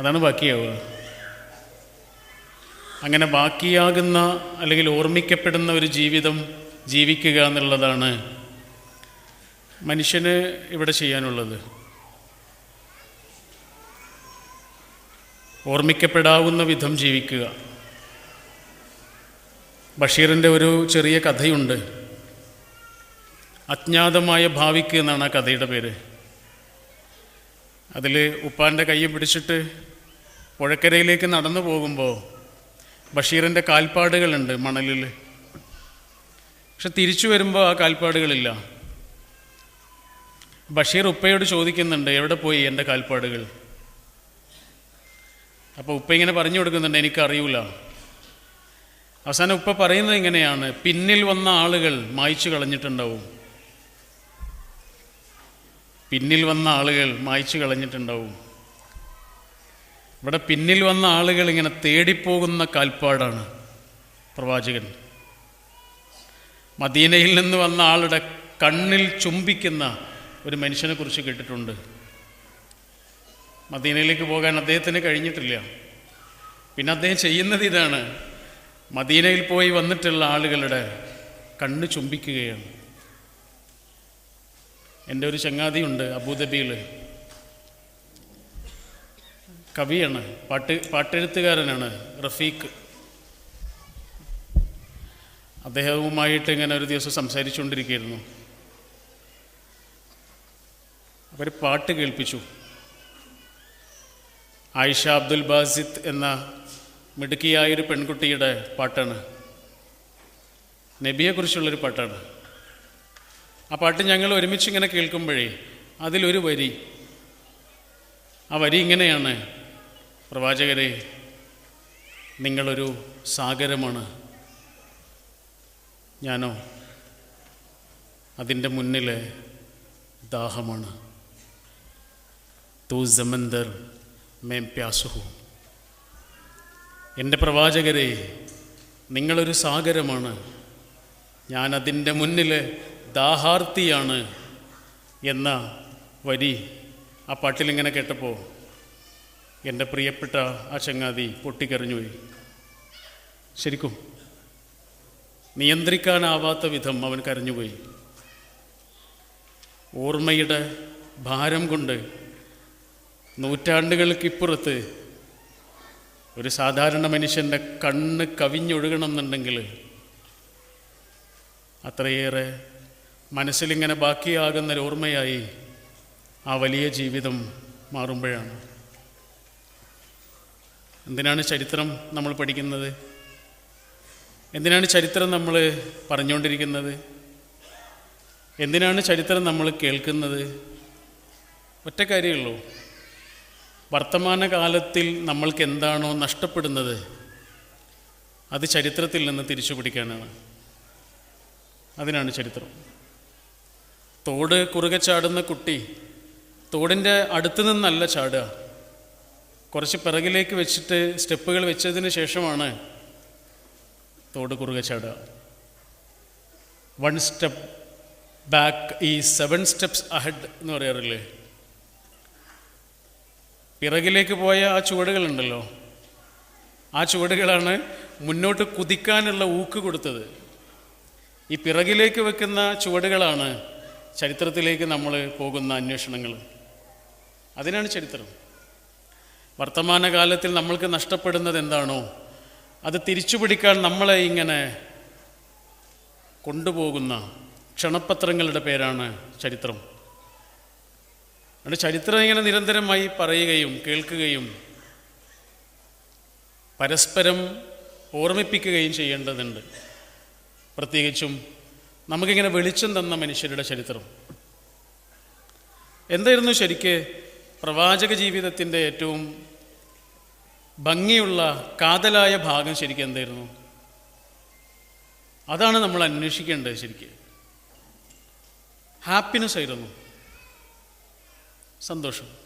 അതാണ് ബാക്കിയാവുക. അങ്ങനെ ബാക്കിയാകുന്ന അല്ലെങ്കിൽ ഓർമ്മിക്കപ്പെടുന്ന ഒരു ജീവിതം ജീവിക്കുക എന്നുള്ളതാണ് മനുഷ്യന് ഇവിടെ ചെയ്യാനുള്ളത്. ഓർമ്മിക്കപ്പെടാവുന്ന വിധം ജീവിക്കുക. ബഷീറിന്റെ ഒരു ചെറിയ കഥയുണ്ട്. അജ്ഞാതമായ ഭാവിക്ക് എന്നാണ് ആ കഥയുടെ പേര്. അതിൽ ഉപ്പാന്റെ കൈ പിടിച്ചിട്ട് പുഴക്കരയിലേക്ക് നടന്നു പോകുമ്പോൾ ബഷീറിന്റെ കാൽപ്പാടുകളുണ്ട് മണലിൽ പക്ഷെ തിരിച്ചു വരുമ്പോൾ ആ കാൽപ്പാടുകളില്ല. ബഷീർ ഉപ്പയോട് ചോദിക്കുന്നുണ്ട് എവിടെ പോയി എന്റെ കാൽപ്പാടുകൾ? അപ്പോൾ ഉപ്പ ഇങ്ങനെ പറഞ്ഞു കൊടുക്കുന്നുണ്ട് എനിക്കറിയൂല. അവസാനം ഉപ്പ പറയുന്നത് ഇങ്ങനെയാണ് പിന്നിൽ വന്ന ആളുകൾ മായ്ച്ചു കളഞ്ഞിട്ടുണ്ടാവും. പിന്നിൽ വന്ന ആളുകൾ മായ്ച്ചു കളഞ്ഞിട്ടുണ്ടാവും. ഇവിടെ പിന്നിൽ വന്ന ആളുകൾ ഇങ്ങനെ തേടിപ്പോകുന്ന കാൽപ്പാടാണ് പ്രവാചകൻ. മദീനയിൽ നിന്ന് വന്ന ആളുടെ കണ്ണിൽ ചുംബിക്കുന്ന ഒരു മനുഷ്യനെ കുറിച്ച് കേട്ടിട്ടുണ്ട്. മദീനയിലേക്ക് പോകാൻ അദ്ദേഹത്തിന് കഴിഞ്ഞിട്ടില്ല. പിന്നെ അദ്ദേഹം ചെയ്യുന്നത് ഇതാണ്. മദീനയിൽ പോയി വന്നിട്ടുള്ള ആളുകളുടെ കണ്ണ് ചുംബിക്കുകയാണ്. എന്റെ ഒരു ചങ്ങാതിയുണ്ട് അബുദാബിയിൽ കവിയാണ് പാട്ട് പാട്ടെഴുത്തുകാരനാണ് റഫീഖ്. അദ്ദേഹവുമായിട്ട് ഇങ്ങനെ ഒരു ദിവസം സംസാരിച്ചുകൊണ്ടിരിക്കുകയായിരുന്നു. അവർ പാട്ട് കേൾപ്പിച്ചു. ആയിഷ അബ്ദുൽ ബാസിത്ത് എന്ന മിടുക്കിയായൊരു പെൺകുട്ടിയുടെ പാട്ടാണ്. നബിയെക്കുറിച്ചുള്ളൊരു പാട്ടാണ്. ആ പാട്ട് ഞങ്ങൾ ഒരുമിച്ച് ഇങ്ങനെ കേൾക്കുമ്പോഴേ അതിലൊരു വരി ആ വരി ഇങ്ങനെയാണ്. പ്രവാചകരെ നിങ്ങളൊരു സാഗരമാണ്. ഞാനോ അതിന്റെ മുന്നിൽ ദാഹമാണ്. തൂ ജമന്ദർ മേം പ്യാസുഹു. എന്റെ പ്രവാചകരെ നിങ്ങളൊരു സാഗരമാണ്. ഞാൻ അതിന്റെ മുന്നിൽ ദാഹാർത്തിയാണ് എന്ന വരി ആ പാട്ടിലിങ്ങനെ കേട്ടപ്പോൾ എന്റെ പ്രിയപ്പെട്ട ആ ചങ്ങാതി പൊട്ടിക്കരഞ്ഞുപോയി ശരിക്കും നിയന്ത്രിക്കാനാവാത്ത വിധം അവൻ കരഞ്ഞുപോയി ഓർമ്മയുടെ ഭാരം കൊണ്ട് നൂറ്റാണ്ടുകൾക്കിപ്പുറത്ത് ഒരു സാധാരണ മനുഷ്യന്റെ കണ്ണ് കവിഞ്ഞൊഴുകണം എന്നുണ്ടെങ്കിൽ അത്രയേറെ മനസ്സിലിങ്ങനെ ബാക്കിയാകുന്നൊരു ഓർമ്മയായി ആ വലിയ ജീവിതം മാറുമ്പോഴാണ്. എന്തിനാണ് ചരിത്രം നമ്മൾ പഠിക്കുന്നത്? എന്തിനാണ് ചരിത്രം നമ്മൾ പറഞ്ഞുകൊണ്ടിരിക്കുന്നത്? എന്തിനാണ് ചരിത്രം നമ്മൾ കേൾക്കുന്നത്? ഒറ്റ കാര്യമുള്ളൂ വർത്തമാനകാലത്തിൽ നമ്മൾക്ക് എന്താണോ നഷ്ടപ്പെടുന്നത് അത് ചരിത്രത്തിൽ നിന്ന് തിരിച്ചു പിടിക്കാനാണ്. അതിനാണ് ചരിത്രം. തോട് കുറുകെ ചാടുന്ന കുട്ടി തോടിന്റെ അടുത്ത് നിന്നല്ല ചാടുക. കുറച്ച് പിറകിലേക്ക് വെച്ചിട്ട് സ്റ്റെപ്പുകൾ വെച്ചതിന് ശേഷമാണ് തോട് കുറുകെ ചാടുക. വൺ സ്റ്റെപ്പ് ബാക്ക് ഈ സെവൻ സ്റ്റെപ്സ് അഹെഡ് എന്ന് പറയാറില്ലേ? പിറകിലേക്ക് പോയ ആ ചുവടുകളുണ്ടല്ലോ. ആ ചുവടുകളാണ് മുന്നോട്ട് കുതിക്കാനുള്ള ഊക്ക് കൊടുത്തത്. ഈ പിറകിലേക്ക് വെക്കുന്ന ചുവടുകളാണ് ചരിത്രത്തിലേക്ക് നമ്മൾ പോകുന്ന അന്വേഷണങ്ങൾ. അതിനാണ് ചരിത്രം. വർത്തമാനകാലത്തിൽ നമ്മൾക്ക് നഷ്ടപ്പെടുന്നത് എന്താണോ അത് തിരിച്ചു പിടിക്കാൻ നമ്മളെ ഇങ്ങനെ കൊണ്ടുപോകുന്ന ക്ഷണപത്രങ്ങളുടെ പേരാണ് ചരിത്രം. അതുകൊണ്ട് ചരിത്രം ഇങ്ങനെ നിരന്തരമായി പറയുകയും കേൾക്കുകയും പരസ്പരം ഓർമ്മിപ്പിക്കുകയും ചെയ്യേണ്ടതുണ്ട്. പ്രത്യേകിച്ചും നമുക്കിങ്ങനെ വെളിച്ചം തന്ന മനുഷ്യരുടെ ചരിത്രം. എന്തായിരുന്നു ശരിക്ക് പ്രവാചക ജീവിതത്തിന്റെ ഏറ്റവും ഭംഗിയുള്ള കാതലായ ഭാഗം ശരിക്കും എന്തായിരുന്നു? അതാണ് നമ്മൾ അന്വേഷിക്കേണ്ടത് ശരിക്ക്. ഹാപ്പിനെസ് ആയിരുന്നു. സന്തോഷം.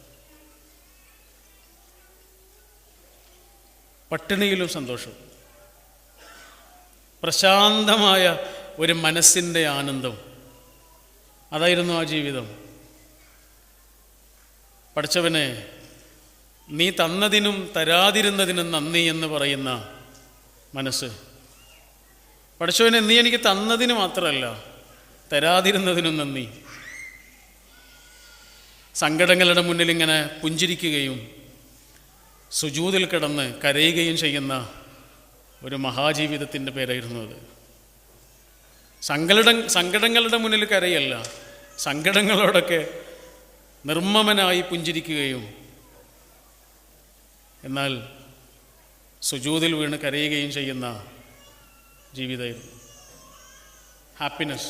പട്ടിണിയിലും സന്തോഷം. പ്രശാന്തമായ ഒരു മനസ്സിന്റെ ആനന്ദം. അതായിരുന്നു ആ ജീവിതം. പഠിച്ചവനെ നീ തന്നതിനും തരാതിരുന്നതിനും നന്ദി എന്ന് പറയുന്ന മനസ്സ്. പഠിച്ചവനെ നീ എനിക്ക് തന്നതിന് മാത്രമല്ല തരാതിരുന്നതിനും നന്ദി. സങ്കടങ്ങളുടെ മുന്നിൽ ഇങ്ങനെ പുഞ്ചിരിക്കുകയും സുജൂതിൽ കിടന്ന് കരയുകയും ചെയ്യുന്ന ഒരു മഹാജീവിതത്തിന്റെ പേരായിരുന്നു അത്. സങ്കട സങ്കടങ്ങളുടെ മുന്നിൽ കരയല്ല സങ്കടങ്ങളോടൊക്കെ നിർമ്മമനായി പുഞ്ചിരിക്കുകയും. എന്നാൽ സുജൂതിൽ വീണ് കരയുകയും ചെയ്യുന്ന ജീവിതമായിരുന്നു. ഹാപ്പിനെസ്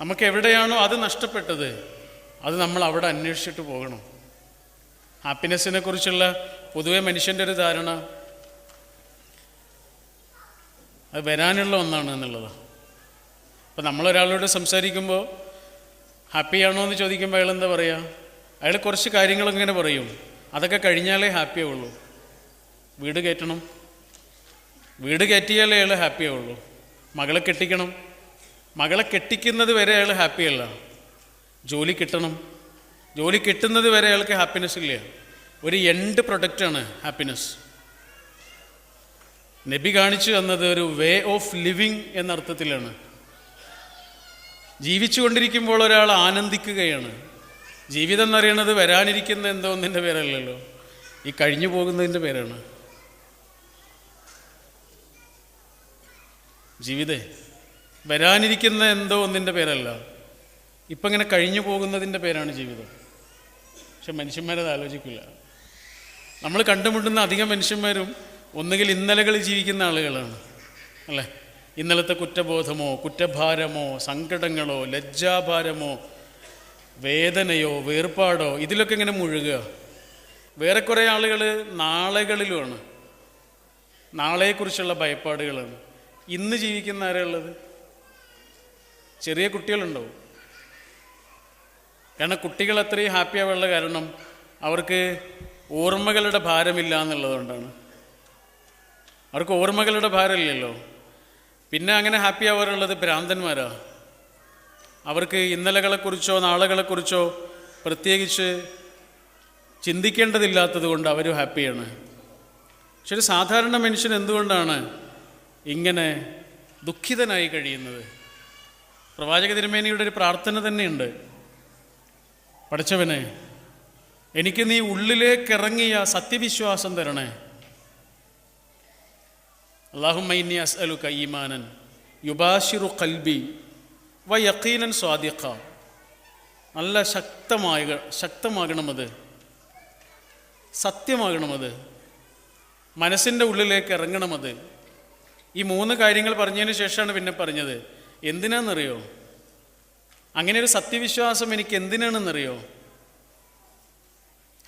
നമുക്ക് എവിടെയാണോ അത് നഷ്ടപ്പെട്ടത് അത് നമ്മൾ അവിടെ അന്വേഷിച്ചിട്ട് പോകണം. ഹാപ്പിനെസ്സിനെ കുറിച്ചുള്ള പൊതുവെ മനുഷ്യന്റെ ഒരു ധാരണ അത് വരാനുള്ള ഒന്നാണ് എന്നുള്ളതാണ്. അപ്പം നമ്മളൊരാളോട് സംസാരിക്കുമ്പോൾ ഹാപ്പിയാണോ എന്ന് ചോദിക്കുമ്പോൾ അയാൾ എന്താ പറയുക അയാൾ കുറച്ച് കാര്യങ്ങളിങ്ങനെ പറയും. അതൊക്കെ കഴിഞ്ഞാലേ ഹാപ്പി ആവുള്ളൂ വീട് കയറ്റണം. വീട് കയറ്റിയാലേ അയാൾ ഹാപ്പി ആവുള്ളൂ മകളെ കെട്ടിക്കണം. മകളെ കെട്ടിക്കുന്നത് വരെ അയാൾ ഹാപ്പിയല്ല. ജോലി കിട്ടണം. ജോലി കിട്ടുന്നത് വരെ അയാൾക്ക് ഹാപ്പിനെസ് ഇല്ല. ഒരു എൻഡ് പ്രൊഡക്റ്റാണ് ഹാപ്പിനെസ് നബി കാണിച്ചു തന്നത് ഒരു വേ ഓഫ് ലിവിങ് എന്ന അർത്ഥത്തിലാണ് ജീവിച്ചുകൊണ്ടിരിക്കുമ്പോൾ ഒരാൾ ആനന്ദിക്കുകയാണ്. ജീവിതം എന്ന് എന്നറിയണത് വരാനിരിക്കുന്ന എന്തോ ഒന്നിന്റെ പേരല്ലല്ലോ. ഈ കഴിഞ്ഞു പോകുന്നതിന്റെ പേരാണ്. ജീവിതേ വരാനിരിക്കുന്ന എന്തോ ഒന്നിന്റെ പേരല്ല. ഇപ്പം ഇങ്ങനെ കഴിഞ്ഞു പോകുന്നതിന്റെ പേരാണ് ജീവിതം. പക്ഷെ മനുഷ്യന്മാരത് ആലോചിക്കില്ല. നമ്മൾ കണ്ടുമുട്ടുന്ന അധികം മനുഷ്യന്മാരും ഒന്നുകിൽ ഇന്നലകളിൽ ജീവിക്കുന്ന ആളുകളാണ്. അല്ലേ? ഇന്നലത്തെ കുറ്റബോധമോ കുറ്റഭാരമോ സങ്കടങ്ങളോ ലജ്ജാഭാരമോ വേദനയോ വേർപാടോ ഇതിലൊക്കെ ഇങ്ങനെ മുഴുകുക. വേറെ കുറേ ആളുകൾ നാളെകളിലുമാണ്. നാളെക്കുറിച്ചുള്ള ഭയപ്പാടുകളാണ്. ഇന്ന് ജീവിക്കുന്ന ആരെയുള്ളത് ചെറിയ കുട്ടികളുണ്ടാവും. കാരണം കുട്ടികൾ അത്രയും ഹാപ്പി ആവാനുള്ള കാരണം അവർക്ക് ഓർമ്മകളുടെ ഭാരമില്ല എന്നുള്ളതുകൊണ്ടാണ്. അവർക്ക് ഓർമ്മകളുടെ ഭാരമില്ലല്ലോ. പിന്നെ അങ്ങനെ ഹാപ്പി ആവാറുള്ളത് ഭ്രാന്തന്മാരാ. അവർക്ക് ഇന്നലകളെക്കുറിച്ചോ നാളുകളെക്കുറിച്ചോ പ്രത്യേകിച്ച് ചിന്തിക്കേണ്ടതില്ലാത്തത് കൊണ്ട് അവരും ഹാപ്പിയാണ് പക്ഷെ ഒരു സാധാരണ മനുഷ്യൻ എന്തുകൊണ്ടാണ് ഇങ്ങനെ ദുഃഖിതനായി കഴിയുന്നത്? പ്രവാചക തിരുമേനിയുടെ ഒരു പ്രാർത്ഥന തന്നെയുണ്ട്. പഠിച്ചവനെ എനിക്ക് നീ ഉള്ളിലേക്ക് ഇറങ്ങിയ സത്യവിശ്വാസം തരണേ. അള്ളാഹുമൈനി അസ്അലുക ഈമാനൻ യുബാഷിറു കൽബി വ യക്കീനൻ സ്വാദിഖ. നല്ല ശക്തമായ ശക്തമാകണമത് സത്യമാകണമത് മനസ്സിന്റെ ഉള്ളിലേക്ക് ഇറങ്ങണമത്. ഈ മൂന്ന് കാര്യങ്ങൾ പറഞ്ഞതിന് ശേഷമാണ് പിന്നെ പറഞ്ഞത്. എന്തിനാണെന്നറിയോ? അങ്ങനെ ഒരു സത്യവിശ്വാസം എനിക്ക് എന്തിനാണെന്നറിയോ?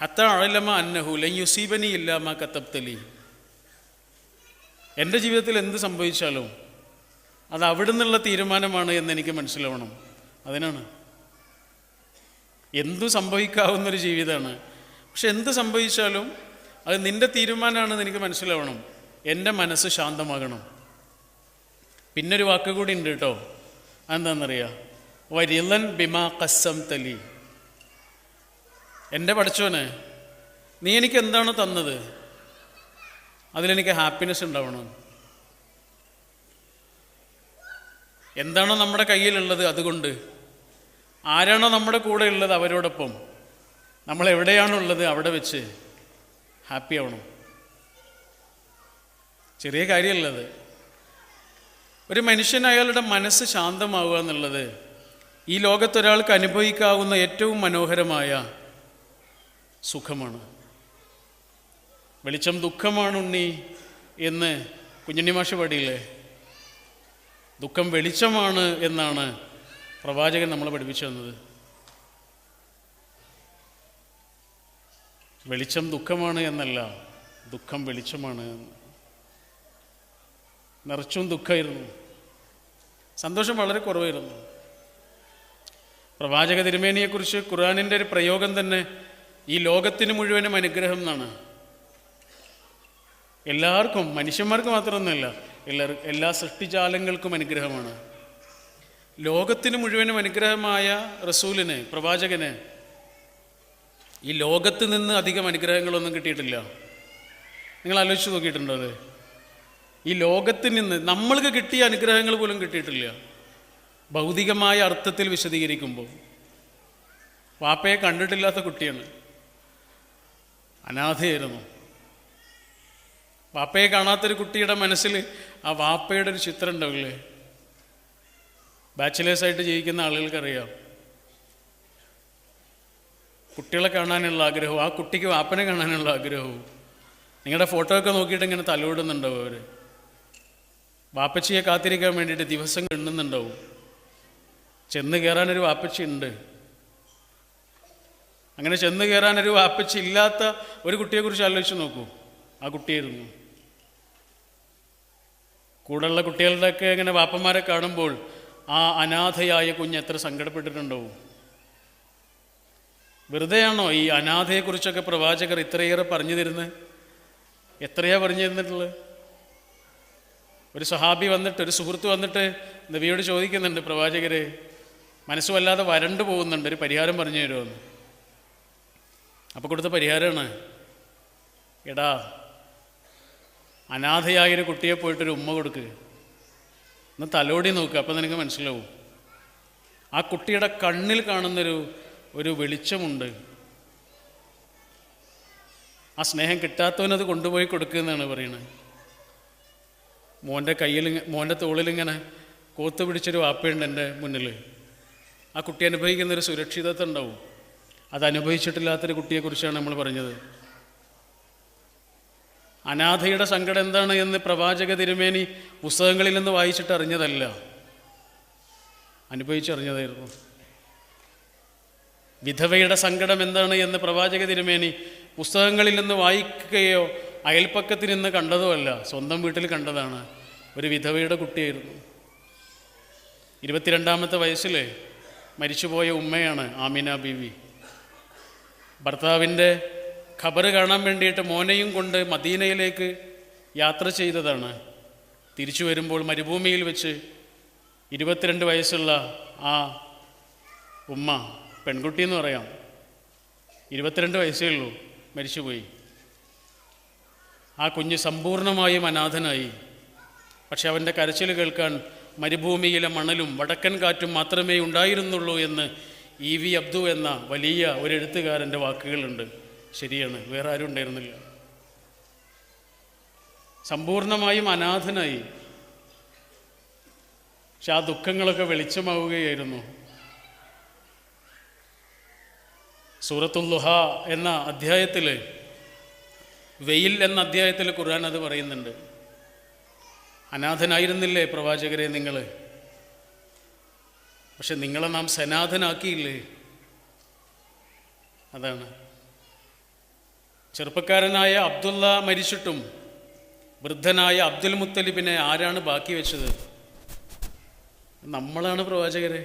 ഹത്ത അഴലമ അന്നഹു ലൻ യുസീബനി ഇല്ലാമ കത്തബ്തലി. എന്റെ ജീവിതത്തിൽ എന്ത് സംഭവിച്ചാലും അത് അവിടെ നിന്നുള്ള തീരുമാനമാണ് എന്ന് എനിക്ക് മനസ്സിലാവണം. അതിനാണ്. എന്തു സംഭവിക്കാവുന്നൊരു ജീവിതമാണ് പക്ഷെ എന്ത് സംഭവിച്ചാലും അത് നിന്റെ തീരുമാനമാണെന്ന് എനിക്ക് മനസ്സിലാവണം. എന്റെ മനസ്സ് ശാന്തമാകണം. പിന്നൊരു വാക്ക് കൂടി ഉണ്ട് കേട്ടോ. അതെന്താണെന്നറിയാം? വരിലൻ ബിമാ കസ്സം തലി. എന്റെ പഠിച്ചോനെ നീ എനിക്ക് എന്താണ് തന്നത്? അതിലെനിക്ക് ഹാപ്പിനെസ് ഉണ്ടാവണം. എന്താണോ നമ്മുടെ കയ്യിലുള്ളത് അതുകൊണ്ട്. ആരാണോ നമ്മുടെ കൂടെ ഉള്ളത് അവരോടൊപ്പം. നമ്മൾ എവിടെയാണുള്ളത് അവിടെ വെച്ച് ഹാപ്പി ആവണം. ചെറിയ കാര്യമല്ലത്. ഒരു മനുഷ്യൻ അയാളുടെ മനസ്സ് ശാന്തമാവുക എന്നുള്ളത് ഈ ലോകത്തൊരാൾക്ക് അനുഭവിക്കാവുന്ന ഏറ്റവും മനോഹരമായ സുഖമാണ്. വെളിച്ചം ദുഃഖമാണ് ഉണ്ണി എന്ന് കുഞ്ഞുണ്ണി മാഷ് പാടിയില്ലേ? ദുഃഖം വെളിച്ചമാണ് എന്നാണ് പ്രവാചകൻ നമ്മളെ പഠിപ്പിച്ചു തന്നത്. വെളിച്ചം ദുഃഖമാണ് എന്നല്ല ദുഃഖം വെളിച്ചമാണ് എന്ന്. നിറച്ചും ദുഃഖമായിരുന്നു സന്തോഷം വളരെ കുറവായിരുന്നു. പ്രവാചക തിരുമേനിയെക്കുറിച്ച് ഖുർആാനിന്റെ ഒരു പ്രയോഗം തന്നെ ഈ ലോകത്തിന് മുഴുവനും അനുഗ്രഹം എന്നാണ്. എല്ലാവർക്കും മനുഷ്യന്മാർക്ക് മാത്രമൊന്നുമല്ല എല്ലാവർക്കും എല്ലാ സൃഷ്ടിജാലങ്ങൾക്കും അനുഗ്രഹമാണ്. ലോകത്തിന് മുഴുവനും അനുഗ്രഹമായ റസൂലിന് പ്രവാചകന് ഈ ലോകത്ത് നിന്ന് അധികം അനുഗ്രഹങ്ങളൊന്നും കിട്ടിയിട്ടില്ല. നിങ്ങൾ ആലോചിച്ച് നോക്കിയിട്ടുണ്ടോ അത്? ഈ ലോകത്ത് നിന്ന് നമ്മൾക്ക് കിട്ടിയ അനുഗ്രഹങ്ങൾ പോലും കിട്ടിയിട്ടില്ല. ഭൗതികമായ അർത്ഥത്തിൽ വിശദീകരിക്കുമ്പോൾ. വാപ്പയെ കണ്ടിട്ടില്ലാത്ത കുട്ടിയാണ്. അനാഥയായിരുന്നു. വാപ്പയെ കാണാത്തൊരു കുട്ടിയുടെ മനസ്സിൽ ആ വാപ്പയുടെ ഒരു ചിത്രം ഉണ്ടാവില്ലേ? ബാച്ചിലേഴ്സായിട്ട് ജീവിക്കുന്ന ആളുകൾക്കറിയാം. കുട്ടികളെ കാണാനുള്ള ആഗ്രഹവും ആ കുട്ടിക്ക് വാപ്പനെ കാണാനുള്ള ആഗ്രഹവും. നിങ്ങളുടെ ഫോട്ടോ ഒക്കെ നോക്കിയിട്ട് ഇങ്ങനെ തലോടുന്നുണ്ടാവും അവർ വാപ്പച്ചിയെ കാത്തിരിക്കാൻ വേണ്ടിയിട്ട് ദിവസം കിണ്ണുന്നുണ്ടാവും. ചെന്ന് കയറാനൊരു വാപ്പച്ചി ഉണ്ട്. അങ്ങനെ ചെന്ന് കയറാനൊരു വാപ്പച്ചി ഇല്ലാത്ത ഒരു കുട്ടിയെക്കുറിച്ച് ആലോചിച്ച് നോക്കൂ. ആ കുട്ടിയായിരുന്നു. കൂടെയുള്ള കുട്ടികളുടെയൊക്കെ ഇങ്ങനെ വാപ്പന്മാരെ കാണുമ്പോൾ ആ അനാഥയായ കുഞ്ഞ് എത്ര സങ്കടപ്പെട്ടിട്ടുണ്ടാവും. വെറുതെയാണോ ഈ അനാഥയെക്കുറിച്ചൊക്കെ പ്രവാചകർ ഇത്രയേറെ പറഞ്ഞു തരുന്നത് എത്രയാ പറഞ്ഞു തന്നിട്ടുള്ളത് ഒരു സഹാബി വന്നിട്ട് ഒരു സുഹൃത്ത് വന്നിട്ട് നബിയോട് ചോദിക്കുന്നുണ്ട് പ്രവാചകരെ മനസ്സ് വല്ലാതെ വരണ്ടു പോകുന്നുണ്ട് ഒരു പരിഹാരം പറഞ്ഞു തരുമെന്ന് അപ്പോൾ കൊടുത്ത പരിഹാരമാണ് എടാ അനാഥയായൊരു കുട്ടിയെ പോയിട്ടൊരു ഉമ്മ കൊടുക്കുക ഒന്ന് തലോടി നോക്കുക അപ്പം നിനക്ക് മനസ്സിലാവും. ആ കുട്ടിയുടെ കണ്ണിൽ കാണുന്നൊരു ഒരു വെളിച്ചമുണ്ട്. ആ സ്നേഹം കിട്ടാത്തവനത് കൊണ്ടുപോയി കൊടുക്കുന്നതാണ് പറയുന്നത് മോന്റെ കയ്യിൽ മോന്റെ തോളിലിങ്ങനെ കോത്ത് പിടിച്ചൊരു വാപ്പയുണ്ട് എന്റെ മുന്നിൽ. ആ കുട്ടി അനുഭവിക്കുന്നൊരു സുരക്ഷിതത്വം ഉണ്ടാവും. അത് അനുഭവിച്ചിട്ടില്ലാത്തൊരു കുട്ടിയെക്കുറിച്ചാണ് നമ്മൾ പറഞ്ഞത്. അനാഥയുടെ സങ്കടം എന്താണ് എന്ന് പ്രവാചക തിരുമേനി പുസ്തകങ്ങളിൽ നിന്ന് വായിച്ചിട്ട് അറിഞ്ഞതല്ല അനുഭവിച്ചറിഞ്ഞതായിരുന്നു. വിധവയുടെ സങ്കടം എന്താണ് എന്ന് പ്രവാചക തിരുമേനി പുസ്തകങ്ങളിൽ നിന്ന് വായിക്കുകയോ അയൽപ്പക്കത്തിൽ നിന്ന് കണ്ടതോ അല്ല സ്വന്തം വീട്ടിൽ കണ്ടതാണ്. ഒരു വിധവയുടെ കുട്ടിയായിരുന്നു. ഇരുപത്തിരണ്ടാമത്തെ വയസ്സിൽ മരിച്ചുപോയ ഉമ്മയാണ് ആമിന ബീവി. ഭർത്താവിന്റെ ഖബർ കാണാൻ വേണ്ടിയിട്ട് മോനെയും കൊണ്ട് മദീനയിലേക്ക് യാത്ര ചെയ്തതാണ്. തിരിച്ചു വരുമ്പോൾ മരുഭൂമിയിൽ വെച്ച് ഇരുപത്തിരണ്ട് വയസ്സുള്ള ആ ഉമ്മ പെൺകുട്ടി എന്ന് പറയാം. ഇരുപത്തിരണ്ട് വയസ്സേ ഉള്ളൂ മരിച്ചുപോയി. ആ കുഞ്ഞ് സമ്പൂർണമായും അനാഥനായി. പക്ഷെ അവന്റെ കരച്ചിൽ കേൾക്കാൻ മരുഭൂമിയിലെ മണലും വടക്കൻ കാറ്റും മാത്രമേ ഉണ്ടായിരുന്നുള്ളൂ എന്ന് ഇ വി അബ്ദു എന്ന വലിയ ഒരു എഴുത്തുകാരന്റെ വാക്കുകളുണ്ട്. ശരിയാണ് വേറെ ആരും ഉണ്ടായിരുന്നില്ല. സമ്പൂർണമായും അനാഥനായി. പക്ഷെ ആ ദുഃഖങ്ങളൊക്കെ വെളിച്ചമാവുകയായിരുന്നു. സൂറത്തുല്ലുഹ എന്ന അധ്യായത്തിൽ വെയിൽ എന്ന അധ്യായത്തിൽ ഖുർആൻ അത് പറയുന്നുണ്ട്. അനാഥനായിരുന്നില്ലേ പ്രവാചകരെ നിങ്ങൾ പക്ഷെ നിങ്ങളെ നാം സനാഥനാക്കിയില്ലേ അതാണ്. ചെറുപ്പക്കാരനായ അബ്ദുള്ള മരിച്ചിട്ടും വൃദ്ധനായ അബ്ദുൽ മുത്തലിബിനെ ആരാണ് ബാക്കി വെച്ചത്? നമ്മളാണ് പ്രവാചകരെ.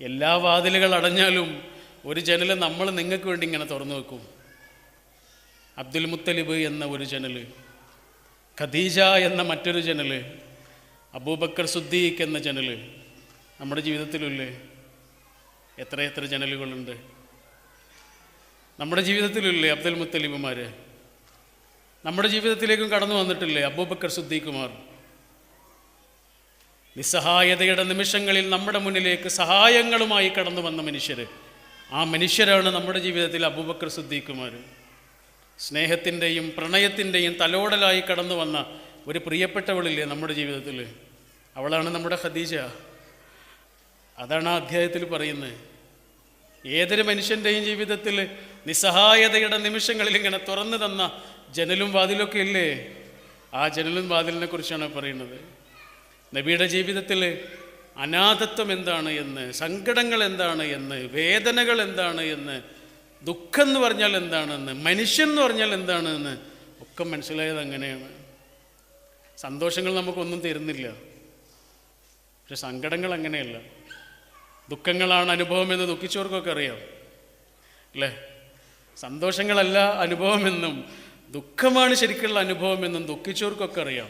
എല്ലാ വാതിലുകൾ അടഞ്ഞാലും ഒരു ജനൽ നമ്മൾ നിങ്ങൾക്ക് വേണ്ടി ഇങ്ങനെ തുറന്നു വെക്കും. അബ്ദുൽ മുത്തലിബ് എന്ന ഒരു ജനൽ ഖദീജ എന്ന മറ്റൊരു ജനൽ അബൂബക്കർ സുദ്ദീഖ് എന്ന ജനൽ നമ്മുടെ ജീവിതത്തിലില്ലേ എത്ര എത്ര ജനലുകളുണ്ട്. നമ്മുടെ ജീവിതത്തിലില്ലേ അബ്ദുൽ മുത്തലിബുമാർ നമ്മുടെ ജീവിതത്തിലേക്കും കടന്നു വന്നിട്ടില്ലേ അബൂബക്കർ സുദ്ദീഖുമാർ? നിസ്സഹായതയുടെ നിമിഷങ്ങളിൽ നമ്മുടെ മുന്നിലേക്ക് സഹായങ്ങളുമായി കടന്നു വന്ന മനുഷ്യർ ആ മനുഷ്യരാണ് നമ്മുടെ ജീവിതത്തിൽ അബൂബക്കർ സുദ്ദീഖുമാർ സ്നേഹത്തിന്റെയും പ്രണയത്തിന്റെയും തലോടലായി കടന്നു വന്ന ഒരു പ്രിയപ്പെട്ടവളില്ലേ നമ്മുടെ ജീവിതത്തിൽ അവളാണ് നമ്മുടെ ഖദീജ. അതാണ് ആ അധ്യായത്തിൽ പറയുന്നത്. ഏതൊരു മനുഷ്യന്റെയും ജീവിതത്തിൽ നിസ്സഹായതയുടെ നിമിഷങ്ങളിൽ ഇങ്ങനെ തുറന്നു തന്ന ജനലും വാതിലൊക്കെ ഇല്ലേ? ആ ജനലും വാതിലിനെ കുറിച്ചാണ് പറയുന്നത്. നബിയുടെ ജീവിതത്തിൽ അനാഥത്വം എന്താണ് എന്ന് സങ്കടങ്ങൾ എന്താണ് എന്ന് വേദനകൾ എന്താണ് എന്ന് ദുഃഖം എന്ന് പറഞ്ഞാൽ എന്താണെന്ന് മനുഷ്യൻ എന്ന് പറഞ്ഞാൽ എന്താണെന്ന് ഒക്കെ മനസ്സിലായത് അങ്ങനെയാണ്. സന്തോഷങ്ങൾ നമുക്കൊന്നും തരുന്നില്ല. പക്ഷെ സങ്കടങ്ങൾ അങ്ങനെയല്ല. ദുഃഖങ്ങളാണ് അനുഭവം എന്ന് ദുഃഖിച്ചവർക്കൊക്കെ അറിയാം. അല്ലേ? സന്തോഷങ്ങളല്ല അനുഭവമെന്നും ദുഃഖമാണ് ശരിക്കുള്ള അനുഭവമെന്നും ദുഃഖിച്ചവർക്കൊക്കെ അറിയാം.